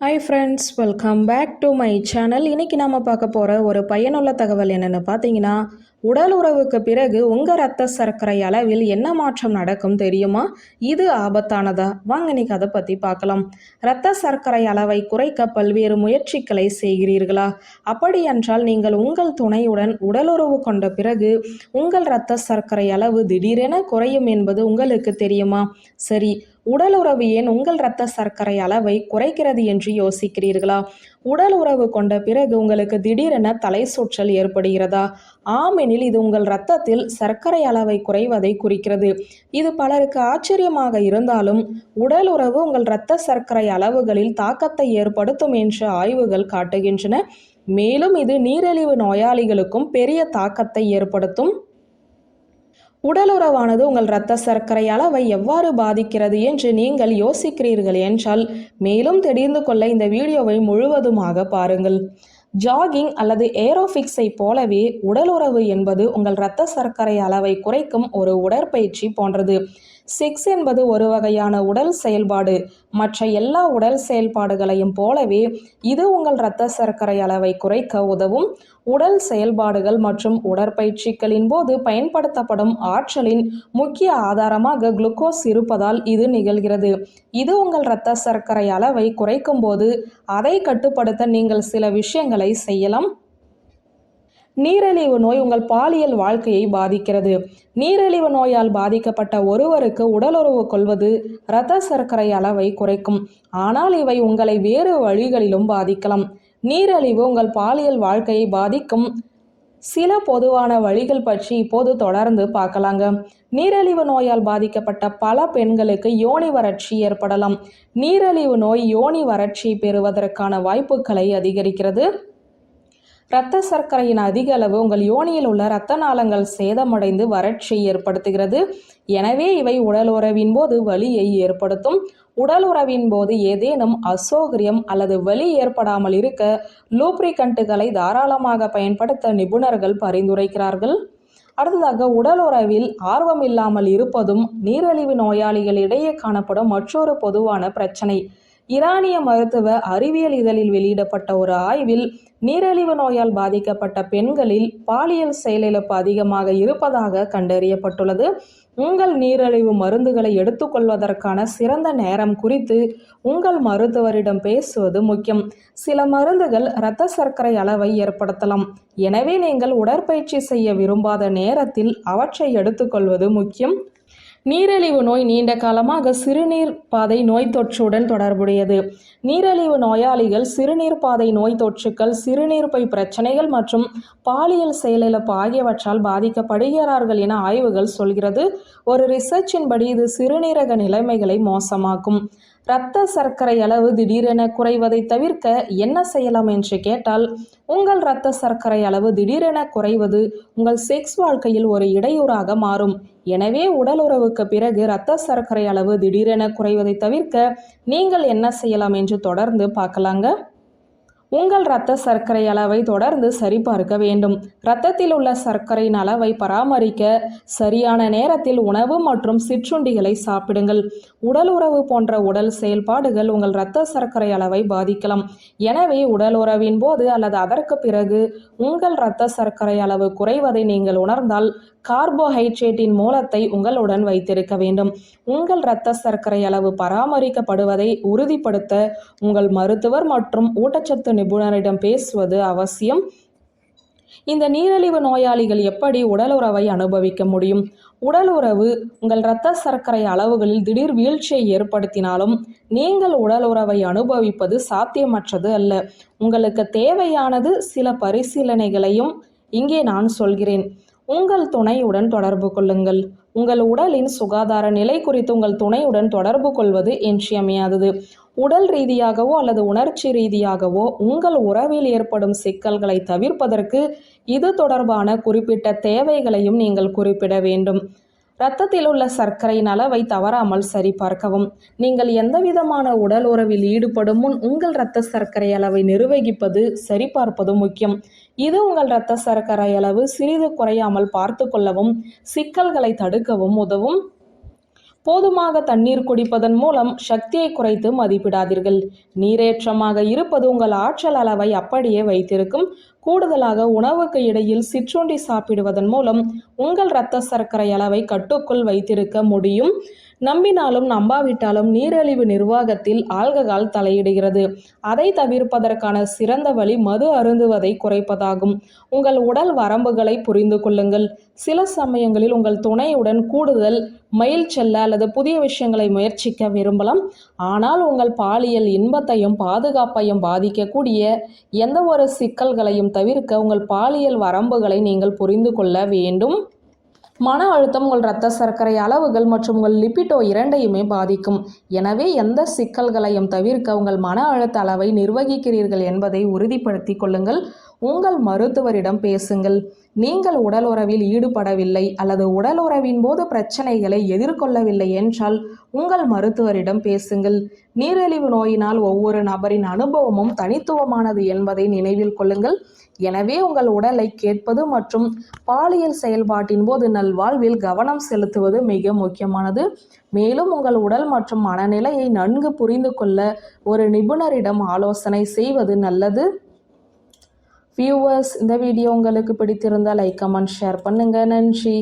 Hi friends welcome back to my channel இன்னைக்கு நாம் பார்க்க போகிற ஒரு பயனுள்ள தகவல் என்னென்னு பார்த்தீங்கன்னா உடல் உறவுக்கு பிறகு உங்கள் ரத்த சர்க்கரை அளவில் என்ன மாற்றம் நடக்கும் தெரியுமா? இது ஆபத்தானதா? வாங்க இன்னைக்கு அதை பற்றி பார்க்கலாம். இரத்த சர்க்கரை அளவை குறைக்க பல்வேறு முயற்சிகளை செய்கிறீர்களா? அப்படியென்றால் நீங்கள் உங்கள் துணையுடன் உடலுறவு கொண்ட பிறகு உங்கள் இரத்த சர்க்கரை அளவு திடீரென குறையும் என்பது உங்களுக்கு தெரியுமா? சரி உடல் உறவு ஏன் உங்கள் இரத்த சர்க்கரை அளவை குறைக்கிறது என்று யோசிக்கிறீர்களா? உடல் உறவு கொண்ட பிறகு உங்களுக்கு திடீரென தலை சுற்றல் ஏற்படுகிறதா? ஆமெனில் இது உங்கள் இரத்தத்தில் சர்க்கரை அளவை குறைவதை குறிக்கிறது. இது பலருக்கு ஆச்சரியமாக இருந்தாலும் உடல் உறவு உங்கள் இரத்த சர்க்கரை அளவுகளில் தாக்கத்தை ஏற்படுத்தும் என்று ஆய்வுகள் காட்டுகின்றன. மேலும் இது நீரிழிவு நோயாளிகளுக்கும் பெரிய தாக்கத்தை ஏற்படுத்தும். உடலுறவானது உங்கள் இரத்த சர்க்கரை அளவை எவ்வாறு பாதிக்கிறது என்று நீங்கள் யோசிக்கிறீர்கள் என்றால் மேலும் தெரிந்து கொள்ள இந்த வீடியோவை முழுவதுமாக பாருங்கள். ஜாகிங் அல்லது ஏரோஃபிக்ஸை போலவே உடலுறவு என்பது உங்கள் இரத்த சர்க்கரை அளவை குறைக்கும் ஒரு உடற்பயிற்சி போன்றது. சிக்ஸ் என்பது ஒரு வகையான உடல் செயல்பாடு. மற்ற எல்லா உடல் செயல்பாடுகளையும் போலவே இது உங்கள் இரத்த சர்க்கரை அளவை குறைக்க உதவும். உடல் செயல்பாடுகள் மற்றும் உடற்பயிற்சிகளின் போது பயன்படுத்தப்படும் ஆற்றலின் முக்கிய ஆதாரமாக குளுக்கோஸ் இருப்பதால் இது நிகழ்கிறது. இது உங்கள் இரத்த சர்க்கரை அளவை குறைக்கும் போது அதை கட்டுப்படுத்த நீங்கள் சில விஷயங்களை செய்யலாம். நீரிழிவு நோய் உங்கள் பாலியல் வாழ்க்கையை பாதிக்கிறது. நீரிழிவு நோயால் பாதிக்கப்பட்ட ஒருவருக்கு உடலுறவு கொள்வது இரத்த சர்க்கரை அளவை குறைக்கும். ஆனால் இவை உங்களை வேறு வழிகளிலும் பாதிக்கலாம். நீரிழிவு உங்கள் பாலியல் வாழ்க்கையை பாதிக்கும். சில பொதுவான வழிகள் பற்றி இப்போது தொடர்ந்து பார்க்கலாங்க. நீரிழிவு நோயால் பாதிக்கப்பட்ட பல பெண்களுக்கு யோனி வறட்சி ஏற்படலாம். நீரிழிவு நோய் யோனி வறட்சி பெறுவதற்கான வாய்ப்புகளை அதிகரிக்கிறது. இரத்த சர்க்கரையின் அதிக அளவு உங்கள் யோனியில் உள்ள இரத்த நாளங்கள் சேதமடைந்து வறட்சியை ஏற்படுத்துகிறது. எனவே இவை உடல் உறவின் போது வலியை ஏற்படுத்தும். உடல் உறவின் போது ஏதேனும் அசௌகரியம் அல்லது வலி ஏற்படாமல் இருக்க லூப்ரிகண்ட்டுகளை தாராளமாக பயன்படுத்த நிபுணர்கள் பரிந்துரைக்கிறார்கள். அடுத்ததாக உடல் உறவில் ஆர்வம் இல்லாமல் இருப்பதும் நீரிழிவு நோயாளிகளிடையே காணப்படும் மற்றொரு பொதுவான பிரச்சனை. ஈரானிய மருத்துவ அறிவியல் இதழில் வெளியிடப்பட்ட ஒரு ஆய்வில் நீரிழிவு நோயால் பாதிக்கப்பட்ட பெண்களில் பாலியல் செயலிழப்பு அதிகமாக இருப்பதாக கண்டறியப்பட்டுள்ளது. உங்கள் நீரிழிவு மருந்துகளை எடுத்துக்கொள்வதற்கான சிறந்த நேரம் குறித்து உங்கள் மருத்துவரிடம் பேசுவது முக்கியம். சில மருந்துகள் இரத்த சர்க்கரை அளவை ஏற்படுத்தலாம். எனவே நீங்கள் உடற்பயிற்சி செய்ய விரும்பாத நேரத்தில் அவற்றை எடுத்துக்கொள்வது முக்கியம். நீரிழிவு நோய் நீண்ட காலமாக சிறுநீர் பாதை நோய் தொற்றுடன் தொடர்புடையது. நீரிழிவு நோயாளிகள் சிறுநீர் பாதை நோய் தொற்றுக்கள் சிறுநீர் பை பிரச்சனைகள் மற்றும் பாலியல் செயலிழப்பு ஆகியவற்றால் பாதிக்கப்படுகிறார்கள் என ஆய்வுகள் சொல்கிறது. ஒரு ரிசர்ச்சின்படி இது சிறுநீரக நிலைமைகளை மோசமாக்கும். இரத்த சர்க்கரை அளவு திடீரென குறைவதை தவிர்க்க என்ன செய்யலாம் என்று கேட்டால் உங்கள் இரத்த சர்க்கரை அளவு திடீரென குறைவது உங்கள் செக்ஸ் வாழ்க்கையில் ஒரு இடையூறாக மாறும். எனவே உடல் உறவுக்கு பிறகு இரத்த சர்க்கரை அளவு திடீரென குறைவதை தவிர்க்க நீங்கள் என்ன செய்யலாம் என்று தொடர்ந்து பார்க்கலாங்க. உங்கள் இரத்த சர்க்கரை அளவை தொடர்ந்து சரிபார்க்க வேண்டும். இரத்தத்தில் உள்ள சர்க்கரையின் அளவை பராமரிக்க சரியான நேரத்தில் உணவு மற்றும் சிற்றுண்டிகளை சாப்பிடுங்கள். உடல் உறவு போன்ற உடல் செயல்பாடுகள் உங்கள் இரத்த சர்க்கரை அளவை பாதிக்கலாம். எனவே உடல் உறவின் போது அல்லது அதற்கு பிறகு உங்கள் இரத்த சர்க்கரை அளவு குறைவதை நீங்கள் உணர்ந்தால் கார்போஹைட்ரேட்டின் மூலத்தை உங்களுடன் வைத்திருக்க வேண்டும். உங்கள் இரத்த சர்க்கரை அளவு பராமரிக்கப்படுவதை உறுதிப்படுத்த உங்கள் மருத்துவர் மற்றும் ஊட்டச்சத்து நிபுணரிடம் பேசுவது அவசியம். இந்த நீரிழிவு நோயாளிகள் எப்படி உடல் உறவை அனுபவிக்க முடியும்? உடல் உறவு உங்கள் இரத்த சர்க்கரை அளவுகளில் திடீர் வீழ்ச்சியை ஏற்படுத்தினாலும் நீங்கள் உடல் உறவை அனுபவிப்பது சாத்தியமற்றது அல்ல. உங்களுக்கு தேவையானது சில பரிசீலனைகளையும் இங்கே நான் சொல்கிறேன். உங்கள் துணையுடன் தொடர்பு கொள்ளுங்கள். உங்கள் உடலின் சுகாதார நிலை குறித்து உங்கள் துணையுடன் தொடர்பு கொள்வது இன்றியமையாதது. உடல் ரீதியாகவோ அல்லது உணர்ச்சி ரீதியாகவோ உங்கள் உறவில் ஏற்படும் சிக்கல்களை தவிர்ப்பதற்கு இது தொடர்பான குறிப்பிட்ட தேவைகளையும் நீங்கள் குறிப்பிட வேண்டும். இரத்தத்தில் உள்ள சர்க்கரையின் அளவை தவறாமல் சரிபார்க்கவும். நீங்கள் எந்தவிதமான உடல் உறவில் ஈடுபடும் முன் உங்கள் இரத்த சர்க்கரை அளவை நிர்வகிப்பது சரிபார்ப்பது முக்கியம். இது உங்கள் இரத்த சர்க்கரை அளவு சிறிது குறையாமல் பார்த்து கொள்ளவும் சிக்கல்களை தடுக்கவும் உதவும். போதுமாக தண்ணீர் குடிப்பதன் மூலம் சக்தியை குறைத்து மதிப்பிடாதீர்கள். நீரேற்றமாக இருப்பது உங்கள் ஆற்றல் அளவை அப்படியே வைத்திருக்கும். கூடுதலாக உணவுக்கு இடையில் சிற்றுண்டி சாப்பிடுவதன் மூலம் உங்கள் இரத்த சர்க்கரை அளவை கட்டுக்குள் வைத்திருக்க முடியும். நம்பினாலும் நம்பாவிட்டாலும் நீரிழிவு நிர்வாகத்தில் ஆல்கஹால் தலையிடுகிறது. அதை தவிர்ப்பதற்கான சிறந்த வழி மது அருந்துவதை குறைப்பதாகும். உங்கள் உடல் வரம்புகளை புரிந்து கொள்ளுங்கள். சில சமயங்களில் உங்கள் துணையுடன் கூடுதல் மயில் செல்ல அல்லது புதிய விஷயங்களை முயற்சிக்க விரும்பலாம். ஆனால் உங்கள் பாலியல் இன்பத்தையும் பாதுகாப்பையும் பாதிக்கக்கூடிய எந்த ஒரு சிக்கல்களையும் தவிர்க்க உங்கள் பாலியல் வரம்புகளை நீங்கள் புரிந்து கொள்ள வேண்டும். மன அழுத்தம் உங்கள் இரத்த சர்க்கரை அளவுகள் மற்றும் உங்கள் லிபிடோ இரண்டையுமே பாதிக்கும். எனவே எந்த சிக்கல்களையும் தவிர்க்க உங்கள் மன அழுத்த அளவை நிர்வகிக்கிறீர்கள் என்பதை உறுதிப்படுத்திக் கொள்ளுங்கள். உங்கள் மருத்துவரிடம் பேசுங்கள். நீங்கள் உடல் உறவில் ஈடுபடவில்லை அல்லது உடல் உறவின் போது பிரச்சனைகளை எதிர்கொள்ளவில்லை என்றால் உங்கள் மருத்துவரிடம் பேசுங்கள். நீரிழிவு நோயினால் ஒவ்வொரு நபரின் அனுபவமும் தனித்துவமானது என்பதை நினைவில் கொள்ளுங்கள். எனவே உங்கள் உடலை கேட்பது மற்றும் பாலியல் செயல்பாட்டின் போது நல்வாழ்வில் கவனம் செலுத்துவது மிக முக்கியமானது. மேலும் உங்கள் உடல் மற்றும் மனநிலையை நன்கு புரிந்து கொள்ள ஒரு நிபுணரிடம் ஆலோசனை செய்வது நல்லது. வியூவர்ஸ் இந்த வீடியோ உங்களுக்கு பிடித்திருந்தால் லைக் கமெண்ட் ஷேர் பண்ணுங்க. நன்றி.